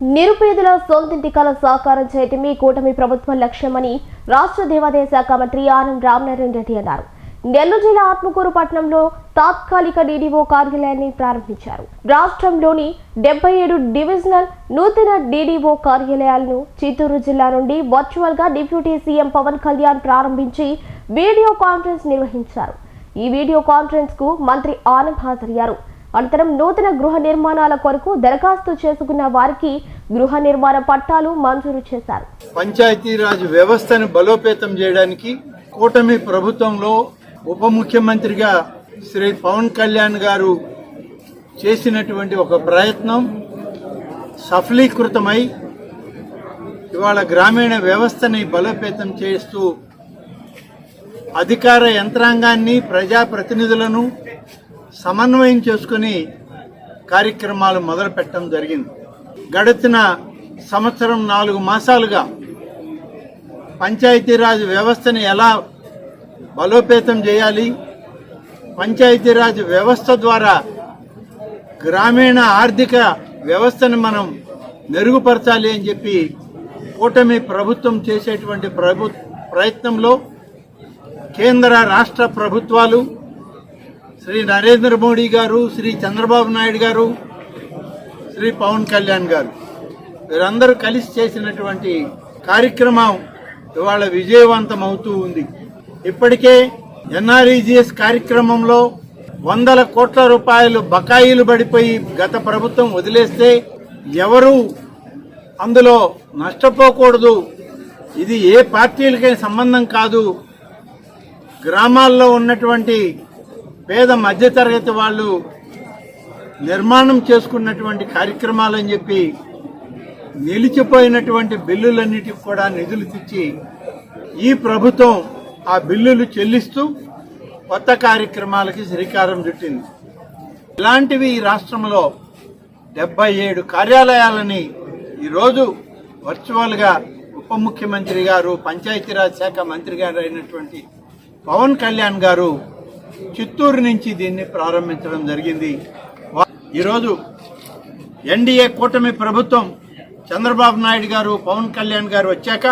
నిరుపేదల సొంతింటి కల సాకారం చేయటమే కూటమి ప్రభుత్వం లక్ష్యమని రాష్ట్ర దేవాదాయ శాఖ మంత్రి ఆనం రామనారాయణ రెడ్డి అన్నారు. నెల్లూరు జిల్లా ఆత్మకూరు పట్టణంలో తాత్కాలిక డీడీఓ కార్యాలయాన్ని ప్రారంభించారు. రాష్ట్రంలోని డెబ్బై ఏడు డివిజనల్ నూతన డీడీఓ కార్యాలయాలను చిత్తూరు జిల్లా నుండి వర్చువల్గా డిప్యూటీ సీఎం పవన్ కళ్యాణ్ ప్రారంభించి వీడియో కాన్ఫరెన్స్ నిర్వహించారు. ఈ వీడియో కాన్ఫరెన్స్కు మంత్రి ఆనం హాజరయ్యారు. అనంతరం నూతన గృహ నిర్మాణాల కొరకు దరఖాస్తు చేసుకున్న వారికి గృహ నిర్మాణ పట్టాలు మంజూరు చేశారు. పంచాయతీరాజ్ వ్యవస్థను బలోపేతం చేయడానికి కూటమి ప్రభుత్వంలో ఉప ముఖ్యమంత్రిగా శ్రీ పవన్ కళ్యాణ్ గారు చేసినటువంటి ఒక ప్రయత్నం సఫలీకృతమై ఇవాళ గ్రామీణ వ్యవస్థని బలోపేతం చేస్తూ అధికార యంత్రాంగాన్ని ప్రజాప్రతినిధులను సమన్వయం చేసుకుని కార్యక్రమాలు మొదలు పెట్టడం జరిగింది. గడిచిన సంవత్సరం నాలుగు మాసాలుగా పంచాయతీరాజ్ వ్యవస్థని ఎలా బలోపేతం చేయాలి పంచాయతీరాజ్ వ్యవస్థ ద్వారా గ్రామీణ ఆర్థిక వ్యవస్థను మనం మెరుగుపరచాలి అని చెప్పి కూటమి ప్రభుత్వం చేసేటువంటి ప్రభు ప్రయత్నంలో కేంద్ర రాష్ట్ర ప్రభుత్వాలు శ్రీ నరేంద్ర మోడీ గారు శ్రీ చంద్రబాబు నాయుడు గారు శ్రీ పవన్ కళ్యాణ్ గారు. వీరందరూ కలిసి చేసినటువంటి కార్యక్రమం ఇవాళ విజయవంతం అవుతూ ఉంది. ఇప్పటికే ఎన్ఆర్ఈజిఎస్ కార్యక్రమంలో వందల కోట్ల రూపాయలు బకాయిలు పడిపోయి గత ప్రభుత్వం వదిలేస్తే ఎవరు అందులో నష్టపోకూడదు. ఇది ఏ పార్టీలకే సంబంధం కాదు. గ్రామాల్లో ఉన్నటువంటి పేద మధ్యతరగతి వాళ్ళు నిర్మాణం చేసుకున్నటువంటి కార్యక్రమాలని చెప్పి నిలిచిపోయినటువంటి బిల్లులన్నిటికి కూడా నిధులు తెచ్చి ఈ ప్రభుత్వం ఆ బిల్లులు చెల్లిస్తూ కొత్త కార్యక్రమాలకి శ్రీకారం చుట్టింది. ఇలాంటివి ఈ రాష్ట్రంలో డెబ్బై ఏడు కార్యాలయాలని ఈరోజు వర్చువల్గా ఉప ముఖ్యమంత్రి గారు పంచాయతీరాజ్ శాఖ మంత్రి గారు అయినటువంటి పవన్ కళ్యాణ్ గారు చిత్తూరు నుంచి దీన్ని ప్రారంభించడం జరిగింది. ఈరోజు ఎన్డీఏ కూటమి ప్రభుత్వం చంద్రబాబు నాయుడు గారు పవన్ కళ్యాణ్ గారు వచ్చాక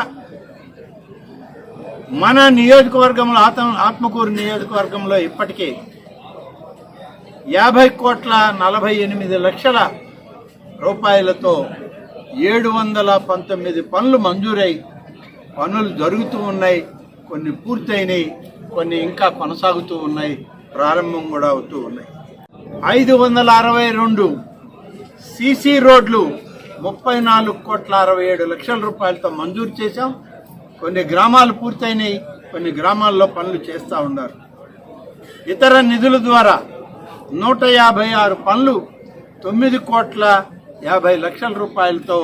మన నియోజకవర్గంలో ఆత్మ ఆత్మకూరు నియోజకవర్గంలో ఇప్పటికే యాభై కోట్ల నలభై ఎనిమిది లక్షల రూపాయలతో ఏడు వందల పంతొమ్మిది పనులు మంజూరై పనులు జరుగుతూ ఉన్నాయి కొన్ని పూర్తయినాయి. కొన్ని ఇంకా కొనసాగుతూ ఉన్నాయి ప్రారంభం కూడా అవుతూ ఉన్నాయి. ఐదు వందల అరవై రెండు సీసీ రోడ్లు ముప్పై నాలుగు కోట్ల అరవై ఏడు లక్షల రూపాయలతో మంజూరు చేశాం. కొన్ని గ్రామాలు పూర్తయినాయి కొన్ని గ్రామాల్లో పనులు చేస్తూ ఉన్నారు. ఇతర నిధుల ద్వారా నూట యాభై ఆరు పనులు తొమ్మిది కోట్ల యాభై లక్షల రూపాయలతో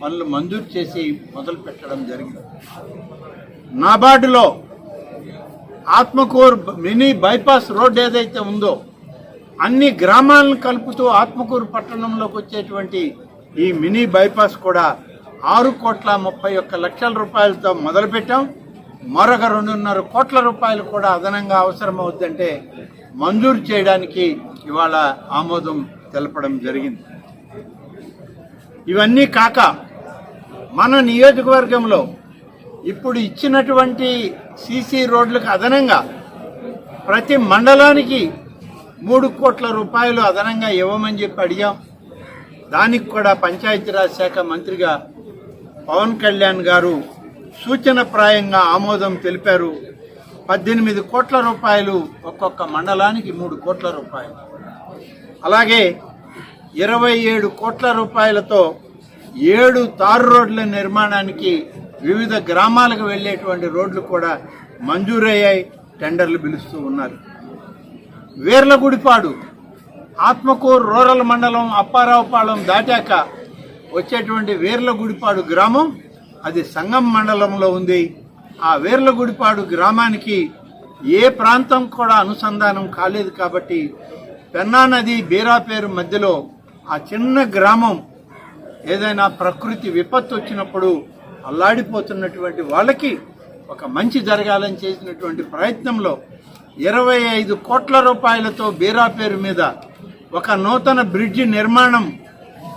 పనులు మంజూరు చేసి మొదలు పెట్టడం జరిగింది. నాబార్డులో ఆత్మకూరు మినీ బైపాస్ రోడ్ ఏదైతే ఉందో అన్ని గ్రామాలను కలుపుతూ ఆత్మకూరు పట్టణంలోకి వచ్చేటువంటి ఈ మినీ బైపాస్ కూడా ఆరు కోట్ల ముప్పై ఒక్క లక్షల రూపాయలతో మొదలుపెట్టాం. మరొక రెండున్నర కోట్ల రూపాయలు కూడా అదనంగా అవసరం అవుతుందంటే మంజూరు చేయడానికి ఇవాళ ఆమోదం తెలపడం జరిగింది. ఇవన్నీ కాక మన నియోజకవర్గంలో ఇప్పుడు ఇచ్చినటువంటి సీసీ రోడ్లకు అదనంగా ప్రతి మండలానికి మూడు కోట్ల రూపాయలు అదనంగా ఇవ్వమని చెప్పి అడిగాం. దానికి కూడా పంచాయతీరాజ్ శాఖ మంత్రిగా పవన్ కళ్యాణ్ గారు సూచనప్రాయంగా ఆమోదం తెలిపారు. పద్దెనిమిది కోట్ల రూపాయలు ఒక్కొక్క మండలానికి మూడు కోట్ల రూపాయలు. అలాగే ఇరవై ఏడు కోట్ల రూపాయలతో ఏడు తారు రోడ్ల నిర్మాణానికి వివిధ గ్రామాలకు వెళ్ళేటువంటి రోడ్లు కూడా మంజూరయ్యాయి టెండర్లు పిలుస్తూ ఉన్నారు. వీర్లగుడిపాడు ఆత్మకూరు రూరల్ మండలం అప్పారావుపాలెం దాటాక వచ్చేటువంటి వీర్లగుడిపాడు గ్రామం అది సంగం మండలంలో ఉంది. ఆ వీర్లగుడిపాడు గ్రామానికి ఏ ప్రాంతం కూడా అనుసంధానం కాలేదు కాబట్టి పెన్నా నది బీరాపేరు మధ్యలో ఆ చిన్న గ్రామం ఏదైనా ప్రకృతి విపత్తు వచ్చినప్పుడు అల్లాడిపోతున్నటువంటి వాళ్ళకి ఒక మంచి జరగాలని చేసినటువంటి ప్రయత్నంలో ఇరవై ఐదు కోట్ల రూపాయలతో బీరా పేరు మీద ఒక నూతన బ్రిడ్జి నిర్మాణం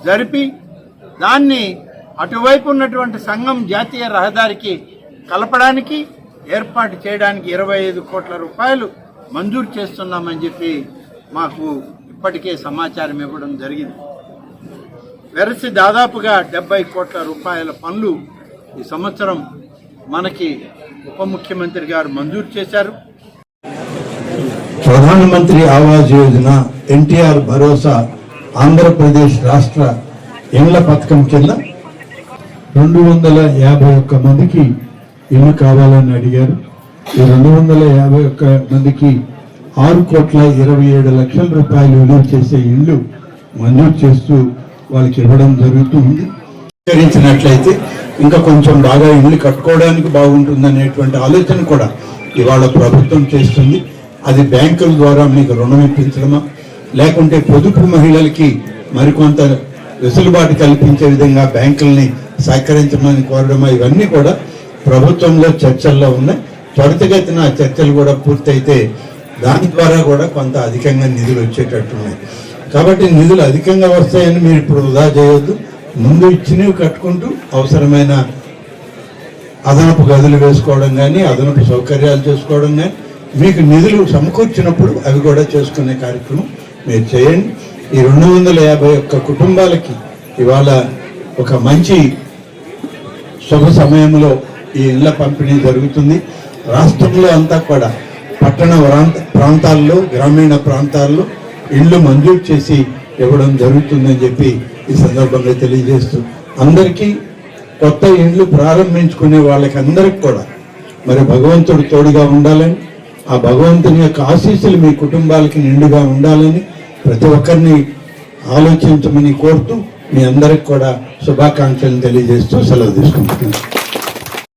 జరిపి దాన్ని అటువైపు ఉన్నటువంటి సంఘం జాతీయ రహదారికి కలపడానికి ఏర్పాటు చేయడానికి ఇరవై ఐదు కోట్ల రూపాయలు మంజూరు చేస్తున్నామని చెప్పి మాకు ఇప్పటికే సమాచారం ఇవ్వడం జరిగింది. వెరసి దాదాపుగా డెబ్బై కోట్ల రూపాయల పనులు ఈ సంవత్సరం మనకి ఉప ముఖ్యమంత్రి గారు మంజూరు చేశారు. ప్రధానమంత్రి ఆవాస్ యోజన ఎన్టీఆర్ భరోసా ఆంధ్రప్రదేశ్ రాష్ట్ర ఇళ్ళ పథకం కింద రెండు వందల యాభై ఒక్క మందికి ఇల్లు కావాలని అడిగారు. ఈ రెండు వందల యాభై ఒక్క మందికి ఆరు కోట్ల ఇరవై ఏడు లక్షల రూపాయలు విలువ చేసే ఇల్లు మంజూరు చేస్తూ వాళ్ళకి ఇవ్వడం జరుగుతుంది స్వీకరించినట్లయితే ఇంకా కొంచెం బాగా ఇల్లు కట్టుకోవడానికి బాగుంటుంది అనేటువంటి ఆలోచన కూడా ఇవాళ ప్రభుత్వం చేస్తుంది. అది బ్యాంకుల ద్వారా మీకు రుణం ఇప్పించడమా? లేకుంటే పొదుపు మహిళలకి మరికొంత వెసులుబాటు కల్పించే విధంగా బ్యాంకుల్ని సహకరించమని కోరడమా? ఇవన్నీ కూడా ప్రభుత్వంలో చర్చల్లో ఉన్నాయి. త్వరితగతిన ఆ చర్చలు కూడా పూర్తయితే దాని ద్వారా కూడా కొంత అధికంగా నిధులు వచ్చేటట్టున్నాయి కాబట్టి నిధులు అధికంగా వస్తాయని మీరు ఇప్పుడు వృధా చేయొద్దు. ముందు ఇచ్చినవి కట్టుకుంటూ అవసరమైన అదనపు గదులు వేసుకోవడం కానీ అదనపు సౌకర్యాలు చేసుకోవడం కానీ మీకు నిధులు సమకూర్చినప్పుడు అవి కూడా చేసుకునే కార్యక్రమం మీరు చేయండి. ఈ రెండు వందల యాభై ఒక్క కుటుంబాలకి ఇవాళ ఒక మంచి శుభ సమయంలో ఈ ఇళ్ళ పంపిణీ జరుగుతుంది. రాష్ట్రంలో అంతా కూడా పట్టణ ప్రాంత ప్రాంతాల్లో గ్రామీణ ప్రాంతాల్లో ఇళ్ళు మంజూరు చేసి ఇవ్వడం జరుగుతుందని చెప్పి ఈ సందర్భంగా తెలియజేస్తూ అందరికీ కొత్త ఇండ్లు ప్రారంభించుకునే వాళ్ళకి అందరికి కూడా మరి భగవంతుడు తోడుగా ఉండాలని ఆ భగవంతుని యొక్క ఆశీస్సులు మీ కుటుంబాలకి నిండుగా ఉండాలని ప్రతి ఒక్కరిని ఆలోచించమని కోరుతూ మీ అందరికి కూడా శుభాకాంక్షలు తెలియజేస్తూ సెలవు తీసుకుంటున్నాను.